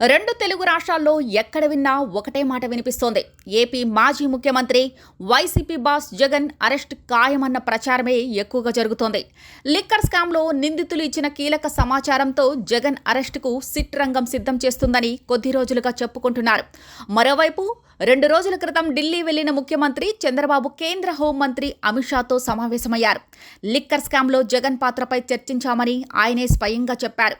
రెండు తెలుగు రాష్ట్రాల్లో ఎక్కడ విన్నా ఒకటే మాట వినిపిస్తోంది. ఏపీ మాజీ ముఖ్యమంత్రి వైసీపీ బాస్ జగన్ అరెస్ట్ ఖాయమన్న ప్రచారమే ఎక్కువగా జరుగుతోంది. లిక్కర్ స్కామ్లో నిందితులు ఇచ్చిన కీలక సమాచారంతో జగన్ అరెస్టుకు సిట్ రంగం సిద్ధం చేస్తుందని కొద్ది రోజులుగా చెప్పుకుంటున్నారు. మరోవైపు రెండు రోజుల క్రితం ఢిల్లీ వెళ్ళిన ముఖ్యమంత్రి చంద్రబాబు కేంద్ర హోంమంత్రి అమిత్ షాతో సమావేశమయ్యారు. లిక్కర్ స్కామ్లో జగన్ పాత్రపై చర్చించామని ఆయనే స్వయంగా చెప్పారు.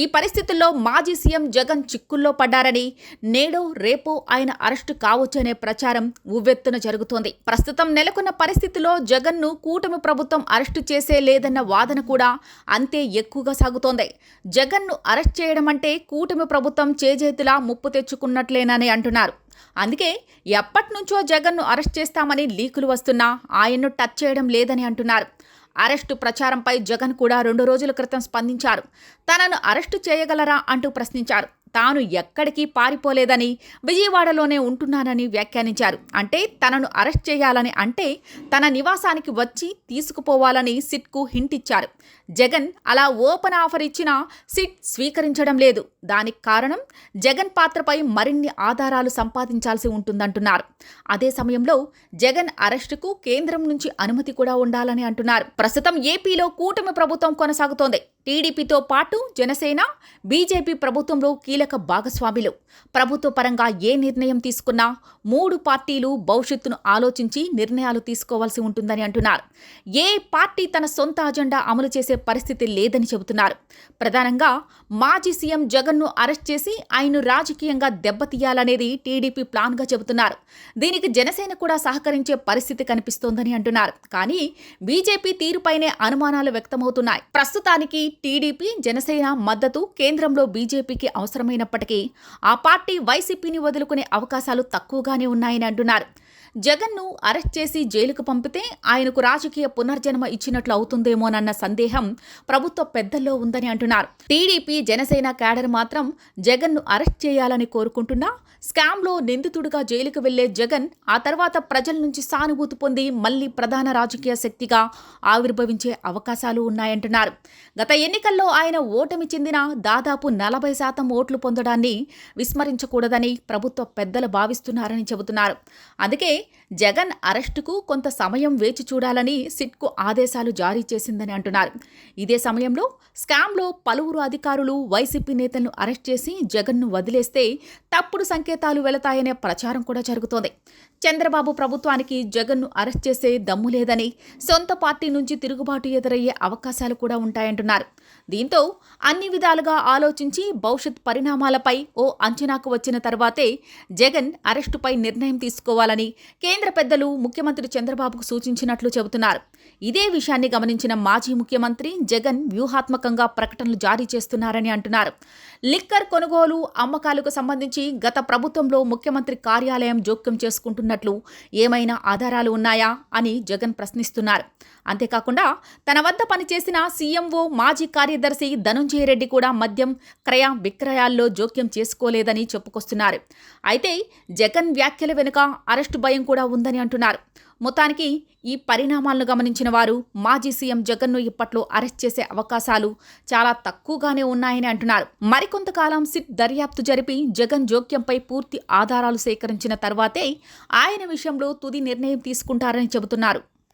ఈ పరిస్థితుల్లో మాజీ సీఎం జగన్ చిక్కుల్లో పడ్డారని నేడో రేపో ఆయన అరెస్టు కావచ్చనే ప్రచారం ఉవ్వెత్తున జరుగుతోంది. ప్రస్తుతం నెలకొన్న పరిస్థితిలో జగన్ను కూటమి ప్రభుత్వం అరెస్టు చేసే లేదన్న వాదన కూడా అంతే ఎక్కువగా సాగుతోంది. జగన్ను అరెస్ట్ చేయడం అంటే కూటమి ప్రభుత్వం చేజేతులా ముప్పు తెచ్చుకున్నట్లేనని అంటున్నారు. అందుకే ఎప్పటినుంచో జగన్ను అరెస్ట్ చేస్తామని లీకులు వస్తున్నా ఆయన్ను టచ్ చేయడం లేదని అంటున్నారు. అరెస్టు ప్రచారంపై జగన్ కూడా రెండు రోజుల క్రితం స్పందించారు. తనను అరెస్టు చేయగలరా అంటూ ప్రశ్నించారు. తాను ఎక్కడికి పారిపోలేదని విజయవాడలోనే ఉంటున్నానని వ్యాఖ్యానించారు. అంటే తనను అరెస్ట్ చేయాలని అంటే తన నివాసానికి వచ్చి తీసుకుపోవాలని సిట్కు హింట్ ఇచ్చారు. జగన్ అలా ఓపెన్ ఆఫర్ ఇచ్చినా సిట్ స్వీకరించడం లేదు. దానికి కారణం జగన్ పాత్రపై మరిన్ని ఆధారాలు సంపాదించాల్సి ఉంటుందంటున్నారు. అదే సమయంలో జగన్ అరెస్టుకు కేంద్రం నుంచి అనుమతి కూడా ఉండాలని అంటున్నారు. ప్రస్తుతం ఏపీలో కూటమి ప్రభుత్వం కొనసాగుతోంది. టీడీపీతో పాటు జనసేన బీజేపీ ప్రభుత్వంలో కీలక భాగస్వాములు. ప్రభుత్వ పరంగా ఏ నిర్ణయం తీసుకున్నా మూడు పార్టీలు భవిష్యత్తును ఆలోచించి నిర్ణయాలు తీసుకోవాల్సి ఉంటుందని అంటున్నారు. ఏ పార్టీ తన సొంత అజెండా అమలు చేసే పరిస్థితి లేదని చెబుతున్నారు. ప్రధానంగా మాజీ సీఎం జగన్ను అరెస్ట్ చేసి ఆయన్ను రాజకీయంగా దెబ్బతీయాలనేది టీడీపీ ప్లాన్గా చెబుతున్నారు. దీనికి జనసేన కూడా సహకరించే పరిస్థితి కనిపిస్తోందని అంటున్నారు. కానీ బీజేపీ తీరుపైనే అనుమానాలు వ్యక్తమవుతున్నాయి. ప్రస్తుతానికి టీడీపీ జనసేన మద్దతు కేంద్రంలో బీజేపీకి అవసరమైనప్పటికీ ఆ పార్టీ వైసీపీని వదులుకునే అవకాశాలు తక్కువగానే ఉన్నాయని అంటున్నారు. జగన్ను అరెస్ట్ చేసి జైలుకు పంపితే ఆయనకు రాజకీయ పునర్జన్మ ఇచ్చినట్లు అవుతుందేమోనన్న సందేహం ప్రభుత్వ పెద్దల్లో ఉందని అంటున్నారు. టీడీపీ జనసేన క్యాడర్ మాత్రం జగన్ను అరెస్ట్ చేయాలని కోరుకుంటున్నా స్కామ్లో నిందితుడిగా జైలుకు వెళ్ళే జగన్ ఆ తర్వాత ప్రజల నుంచి సానుభూతి పొంది మళ్ళీ ప్రధాన రాజకీయ శక్తిగా ఆవిర్భవించే అవకాశాలు ఉన్నాయంటున్నారు. గత ఎన్నికల్లో ఆయన ఓటమి చెందిన దాదాపు నలభై శాతం ఓట్లు పొందడాన్ని విస్మరించకూడదని ప్రభుత్వ పెద్దలు భావిస్తున్నారని చెబుతున్నారు. అందుకే జగన్ అరెస్టుకు కొంత సమయం వేచి చూడాలని సిట్కు ఆదేశాలు జారీ చేసిందని అంటున్నారు. ఇదే సమయంలో స్కామ్లో పలువురు అధికారులు వైసీపీ నేతలను అరెస్ట్ చేసి జగన్ను వదిలేస్తే తప్పుడు సంకేతాలు వెళతాయనే ప్రచారం కూడా జరుగుతోంది. చంద్రబాబు ప్రభుత్వానికి జగన్ను అరెస్ట్ చేసే దమ్ము లేదని సొంత పార్టీ నుంచి తిరుగుబాటు ఎదురయ్యే అవకాశాలు కూడా ఉంటాయంటున్నారు. దీంతో అన్ని విధాలుగా ఆలోచించి భవిష్యత్ పరిణామాలపై ఓ అంచనాకు వచ్చిన తర్వాతే జగన్ అరెస్టుపై నిర్ణయం తీసుకోవాలని కేంద్ర పెద్దలు ముఖ్యమంత్రి చంద్రబాబుకు సూచించినట్లు చెబుతున్నారు. ఇదే విషయాన్ని గమనించిన మాజీ ముఖ్యమంత్రి జగన్ వ్యూహాత్మకంగా ప్రకటనలు జారీ చేస్తున్నారని అంటున్నారు. లిక్కర్ కొనుగోలు అమ్మకాలకు సంబంధించి గత ప్రభుత్వంలో ముఖ్యమంత్రి కార్యాలయం జోక్యం చేసుకుంటున్నట్లు ఏమైనా ఆధారాలు ఉన్నాయా అని జగన్ ప్రశ్నిస్తున్నారు. అంతేకాకుండా తన వద్ద పనిచేసిన సీఎంఓ మాజీ కార్యదర్శి ధనుంజయ రెడ్డి కూడా మద్యం క్రయ విక్రయాల్లో జోక్యం చేసుకోలేదని చెప్పుకొస్తున్నారు. అయితే జగన్ వ్యాఖ్యల వెనుక అరెస్టు భయం కూడా ఉందని అంటున్నారు. మొత్తానికి ఈ పరిణామాలను గమనించిన వారు మాజీ సీఎం జగన్ను ఇప్పట్లో అరెస్ట్ చేసే అవకాశాలు చాలా తక్కువగానే ఉన్నాయని అంటున్నారు. మరికొంతకాలం సిట్ దర్యాప్తు జరిపి జగన్ జోక్యంపై పూర్తి ఆధారాలు సేకరించిన తర్వాతే ఆయన విషయంలో తుది నిర్ణయం తీసుకుంటారని చెబుతున్నారు.